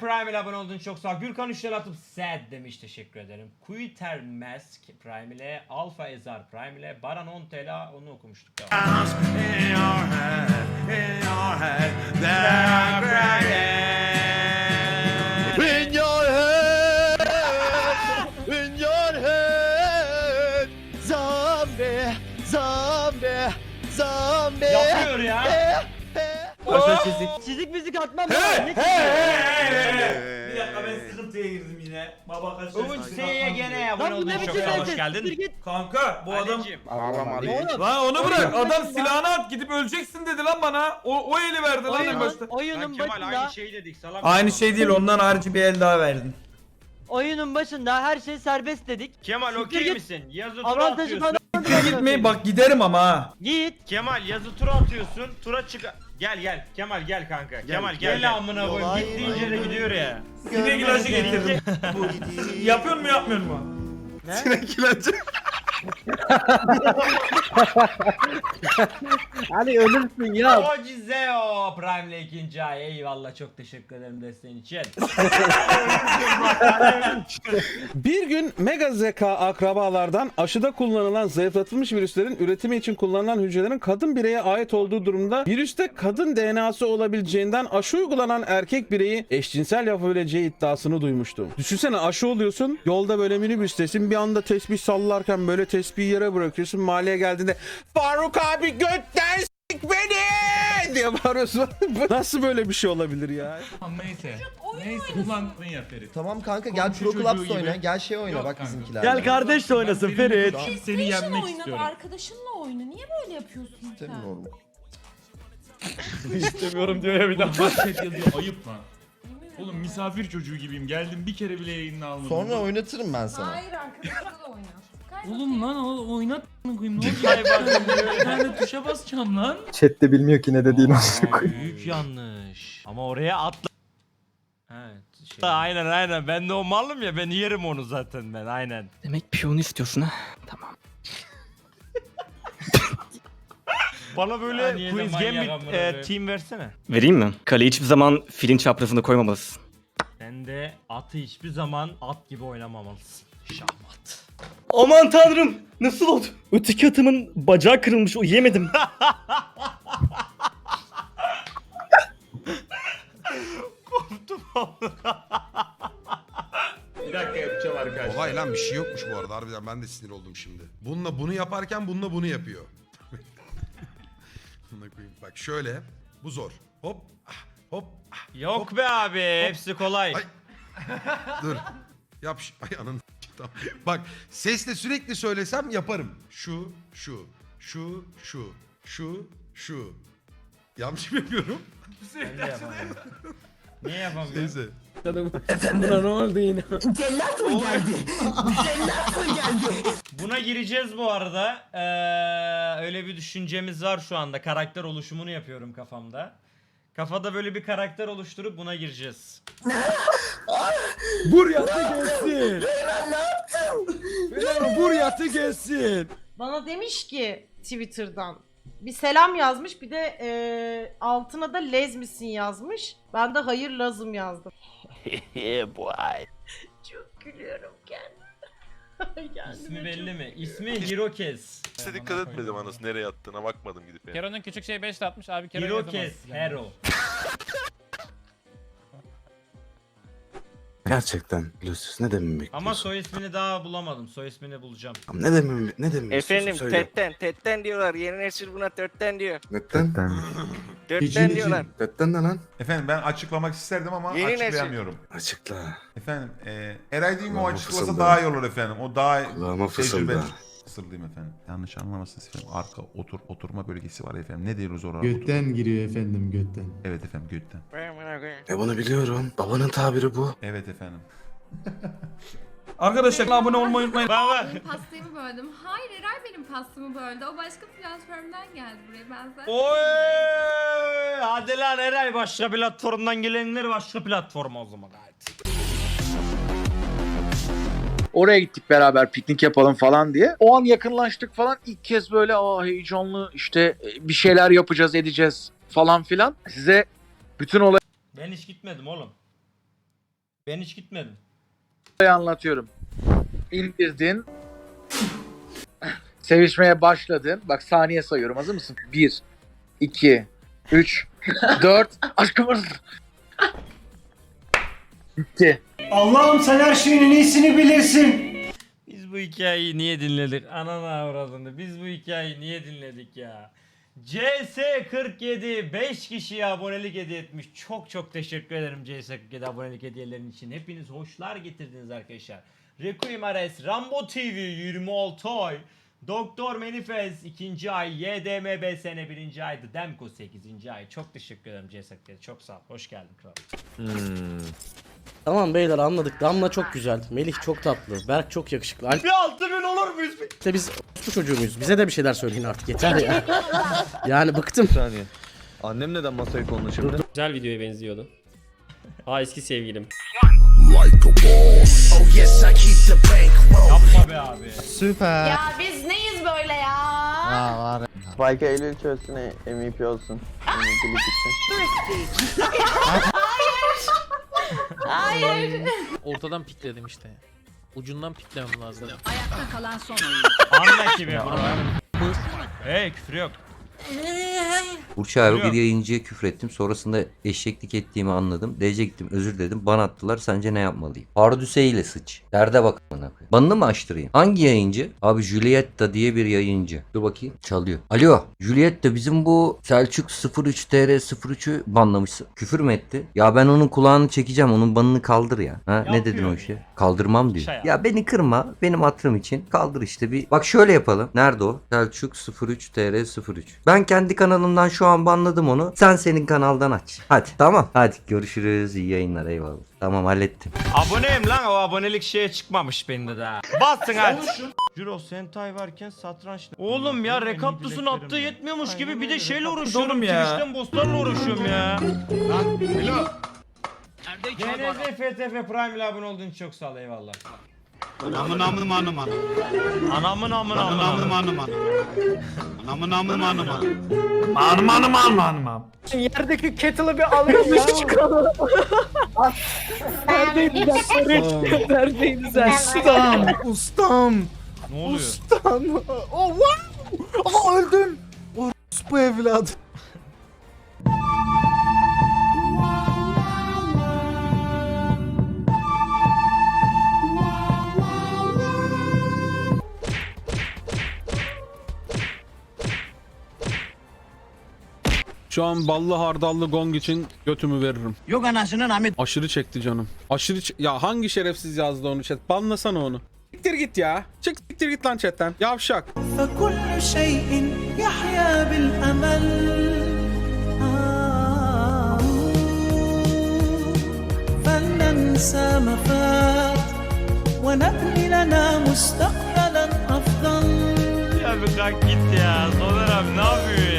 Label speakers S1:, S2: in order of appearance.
S1: Prime ile abone olduğun çok sağ ol. Gürkan 3 lira atıp sad demiş teşekkür ederim. Quitter Mask Prime ile Alfa Ezar Prime ile Baran 10 TL onu okumuştuk. Devam.
S2: In your head, that I'm crying. in your head, zombie, zombie, zombie.
S1: Yapıyor ya.
S3: Çizik müzik atmam
S1: Bir
S3: ben.
S1: dakika ben sıkıntıya girdim yine. Baba kaç Umut
S4: Şey,
S1: S'ye gene abone
S3: Lan bu ne
S1: çok
S3: biçim
S1: sağ ol.
S3: evde?
S1: Hoş geldin.
S3: Siktir git.
S4: Kanka bu adam
S3: Oğlum.
S4: Lan onu bırak adam silahını at gidip öleceksin dedi lan bana. O, o eli verdi lan en
S3: Oyunun,
S4: başta.
S3: oyunun başında,
S1: şey dedik salak.
S4: Aynı şey değil ondan harici bir el daha verdin.
S3: oyunun başında her şey serbest dedik.
S1: Kemal
S3: Siktir
S1: okey
S3: git.
S1: misin? Yazı tura
S3: Avantajı
S1: atıyorsun.
S3: falan.
S4: Gitme gitme bak giderim ama ha.
S3: Git.
S1: Kemal yazı tura atıyorsun. Tura çık. Gel gel. Kemal gel kanka. Kemal gel. Gel amına koyayım. Git deyince de gidiyor ya.
S4: Sinek ilacı getirdim. Yapıyor mu yapmıyor mu?
S3: Hani ölürsün ya.
S1: Ocizeo Prime ile ikinci ay. Eyvallah çok teşekkür ederim desteğin için.
S5: Bir gün mega zeka akrabalardan aşıda kullanılan zayıflatılmış virüslerin üretimi için kullanılan hücrelerin kadın bireye ait olduğu durumda virüste kadın DNA'sı olabileceğinden aşı uygulanan erkek bireyi eşcinsel yapabileceği iddiasını duymuştum. Düşünsene aşı oluyorsun yolda böyle minibüstesin bir anda tesbih sallarken böyle tesbihi yere bırakıyorsun mahalleye geldiğinde Faruk abi götten s**k beni diye bağırıyorsun. Nasıl böyle bir şey olabilir ya?
S6: Neyse. Neyse kullandın ya Ferit.
S2: Tamam kanka gel
S6: Komşu
S2: Pro
S6: çocuğu
S2: Clubs
S6: gibi.
S2: oyna. Gel şey oyna
S6: Yok
S2: bak
S6: kanka.
S2: bizimkiler.
S3: Gel kardeş de oynasın
S6: Ben
S3: Ferit.
S6: Seni
S7: PlayStation
S6: yenmek
S7: oyna,
S6: istiyorum.
S7: Arkadaşınla oyna. Niye böyle yapıyorsun sen?
S2: İstemiyorum.
S3: İstemiyorum diyor ya bir
S6: Bak chat yazıyor ayıp lan. Oğlum misafir çocuğu gibiyim. Geldim bir kere bile yayını almadım.
S2: Sonra oynatırım ben sana.
S7: Hayır arkadaşınla da oyna.
S6: Oğlum lan o oynat a**ına koyayım. Ne olacak? bir tane tuşa basacağım lan.
S8: Chat'te bilmiyor ki ne dediğini.
S1: Büyük yanlış. Ama oraya atla. Evet. Şey. Aynen aynen. Ben de o malım ya. Ben yerim onu zaten ben. Aynen.
S8: Demek piyonu istiyorsun ha? Tamam.
S1: Bana böyle
S6: Saniyede
S1: quiz
S6: manyak
S1: game
S6: amına
S1: bir e,
S6: koyayım.
S1: team versene.
S8: Vereyim mi? Kaleyi hiçbir zaman filin çaprazında koymamalısın.
S1: Sen de atı hiçbir zaman at gibi oynamamalısın. Şahmat.
S8: Aman tanrım! Nasıl oldu? Öteki atımın bacağı kırılmış o yemedim.
S1: Koptum
S6: Bir dakika yapacağım arkadaşlar.
S9: Olay lan bir şey yokmuş bu arada harbiden ben de sinir oldum şimdi. Bununla bunu yaparken bununla bunu yapıyor. Koyayım. Bak şöyle bu zor. Hop ah, hop ah,
S1: Yok be abi. Hepsi kolay.
S9: Ay. dur. Yap şu- ay ananı tamam. Bak sesle sürekli söylesem yaparım. Şu şu şu şu şu şu. Yanlış mı yapıyorum?
S1: Ben de yapamıyorum. Niye yapamıyorum?
S9: Neyse.
S8: Buna ne oldu yine?
S1: Buna gireceğiz bu arada. Ee, öyle bir düşüncemiz var şu anda. Karakter oluşumunu yapıyorum kafamda. Kafada böyle bir karakter oluşturup buna gireceğiz.
S5: Vur yatı gelsin. Vur yatı gelsin.
S7: Bana demiş ki Twitter'dan bir selam yazmış bir de e, altına da lez misin yazmış. Ben de hayır lazım yazdım. Çok gülüyorum kendime. Kendime
S1: İsmi
S7: çok-
S1: belli mi? İsmi Hirokes.
S6: Size dikkat etmedim anasını nereye attığına bakmadım gidip yani.
S10: Kero'nun küçük şey 5 atmış abi Kero
S1: Hirokes Hero.
S5: Gerçekten Lucius ne dememi bekliyorsun?
S1: Ama soy ismini daha bulamadım. Soy ismini bulacağım.
S5: Ne dememi, ne dememi
S10: Efendim tetten tetten diyorlar yeni nesil buna törtten diyor.
S5: Netten?
S10: Törtten diyorlar.
S5: Netten ne lan?
S9: Efendim ben açıklamak isterdim ama
S10: Yeni nesil.
S9: açıklayamıyorum.
S5: Açıkla.
S9: Efendim e, Eray değil mi o
S5: Kulağıma
S9: açıklasa
S5: fısılda.
S9: daha iyi olur efendim. O daha
S5: Kulağıma
S9: tecrübe.
S5: fısılda.
S9: Fısıldayım efendim. Yanlış anlamasınız efendim. Arka otur oturma bölgesi var efendim. Ne diyoruz oraya?
S8: Götten giriyor efendim götten.
S9: Evet efendim götten.
S5: E bunu biliyorum. Babanın tabiri bu.
S9: Evet efendim.
S4: Arkadaşlar abone olmayı unutmayın.
S1: Bak bak.
S11: Pastayımı böldüm. Hayır Eray benim pastamı böldü. O başka platformdan geldi buraya. Ben zaten...
S1: Oy! Hadi lan Eray başka platformdan gelenler başka platforma o zaman. Hadi.
S10: Oraya gittik beraber piknik yapalım falan diye. O an yakınlaştık falan. İlk kez böyle aa heyecanlı işte e, bir şeyler yapacağız edeceğiz falan filan. Size bütün olayı
S1: Ben hiç gitmedim oğlum. Ben hiç gitmedim.
S10: anlatıyorum. İndirdin. Sevişmeye başladın. Bak saniye sayıyorum. Hazır mısın? 1, 2, 3, 4. Aşkımız. Bitti.
S8: Allah'ım sen her şeyin en iyisini bilirsin.
S1: Biz bu hikayeyi niye dinledik? Ananı avradını. Biz bu hikayeyi niye dinledik ya? CS47 5 kişiye abonelik hediye etmiş. Çok çok teşekkür ederim CS47 abonelik hediyelerin için. Hepiniz hoşlar getirdiniz arkadaşlar. Requiem Ares, Rambo TV 26 ay. Doktor Manifest 2. ay, YDMB sene 1. aydı. Demko 8. ay. Çok teşekkür ederim CS47. Çok sağ ol. Hoş geldin kral.
S8: Tamam beyler anladık. Damla çok güzel. Melih çok tatlı. Berk çok yakışıklı. Alp
S1: Bir 6000 olur muyuz?
S8: de biz bu çocuğu muyuz? Bize de bir şeyler söyleyin artık yeter ya. yani bıktım.
S2: saniye. Annem neden masayı konulu şimdi?
S8: Güzel videoya benziyordu. Aa eski sevgilim.
S1: Yapma be abi.
S2: Süper.
S7: Ya biz neyiz böyle ya?
S2: Aa, var.
S10: Spike Eylül çözsün MVP olsun. MVP'lik için.
S7: Hayır.
S8: Ortadan pikledim işte. Ucundan piklemem lazım.
S11: Ayakta kalan son
S1: Anla ki be bro. Hey küfür yok.
S10: Burç abi
S1: Biliyorum.
S10: bir yayıncıya küfür ettim. Sonrasında eşeklik ettiğimi anladım. DC gittim özür dedim. Ban attılar. Sence ne yapmalıyım? Pardüse ile sıç. Derde bak bana. Banını mı açtırayım? Hangi yayıncı? Abi Julietta diye bir yayıncı. Dur bakayım. Çalıyor. Alo. Julietta bizim bu Selçuk 03 TR 03'ü banlamışsın. Küfür mü etti? Ya ben onun kulağını çekeceğim. Onun banını kaldır ya. Ha, ne dedin o işe? Kaldırmam diyor.
S1: Şey yap.
S10: ya beni kırma. Benim hatırım için. Kaldır işte bir. Bak şöyle yapalım. Nerede o? Selçuk 03 TR 03. Ben kendi kanalımdan şu an banladım onu. Sen senin kanaldan aç. Hadi tamam. Hadi görüşürüz. İyi yayınlar eyvallah. Tamam hallettim.
S1: Aboneyim lan o abonelik şeye çıkmamış bende daha. Bassın hadi. Juro Sentai varken satranç. Oğlum ya Rekaptus'un attığı yetmiyormuş gibi bir de şeyle uğraşıyorum
S4: ya.
S1: Twitch'ten bosslarla uğraşıyorum ya. Lan Alo. GNZ FTF Prime ile abone olduğun için çok sağ ol eyvallah.
S6: Amın amın amın amın.
S1: Anamın amın amın amın.
S6: amın. Amın amın amın amın. Anım anım anım anım.
S3: Yerdeki kettle'ı bir alayım ya. Neredeydiniz sen?
S2: Ustam, ustam,
S1: Ne oluyor?
S2: ustam. Oh, wow. Aa, öldüm. Orospu evladı.
S5: Şu an ballı hardallı gong için götümü veririm.
S3: Yok anasının Ahmet.
S5: Aşırı çekti canım. Aşırı ç- Ya hangi şerefsiz yazdı onu chat? Banlasana onu. Siktir git ya. Çık siktir git lan chatten. Yavşak.
S3: فكل شيء يحيا بالأمل فلننسى ما فات ونبني لنا مستقبلا أفضل
S1: Ya bir kalk git ya. Soner abi ne yapıyor ya?